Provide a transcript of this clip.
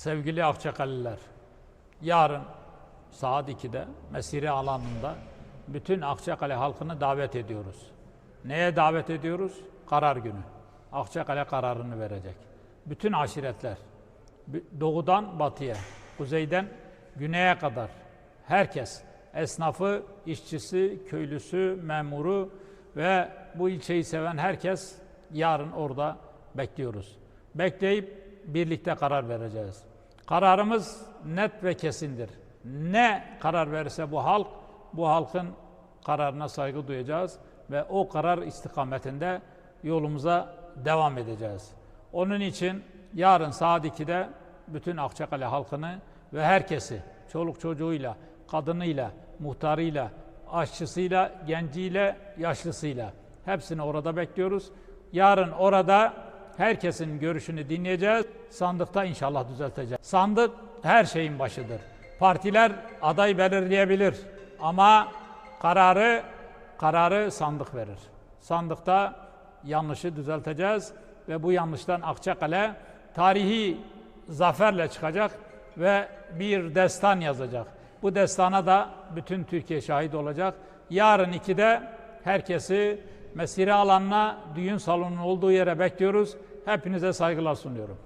Sevgili Akçakaliler, yarın saat 2'de mesire alanında bütün Akçakale halkını davet ediyoruz. Neye davet ediyoruz? Karar günü. Akçakale kararını verecek. Bütün aşiretler, doğudan batıya, kuzeyden güneye kadar herkes, esnafı, işçisi, köylüsü, memuru ve bu ilçeyi seven herkes yarın orada bekliyoruz. Bekleyip birlikte karar vereceğiz. Kararımız net ve kesindir. Ne karar verirse bu halk, bu halkın kararına saygı duyacağız ve o karar istikametinde yolumuza devam edeceğiz. Onun için yarın saat 2'de bütün Akçakale halkını ve herkesi, çoluk çocuğuyla, kadınıyla, muhtarıyla, aşçısıyla, genciyle, yaşlısıyla hepsini orada bekliyoruz. Yarın orada herkesin görüşünü dinleyeceğiz. Sandıkta inşallah düzelteceğiz. Sandık her şeyin başıdır. Partiler aday belirleyebilir ama kararı kararı sandık verir. Sandıkta yanlışı düzelteceğiz ve bu yanlıştan Akçakale tarihi zaferle çıkacak ve bir destan yazacak. Bu destana da bütün Türkiye şahit olacak. Yarın 2'de herkesi mesire alanına, düğün salonunun olduğu yere bekliyoruz. Hepinize saygılar sunuyorum.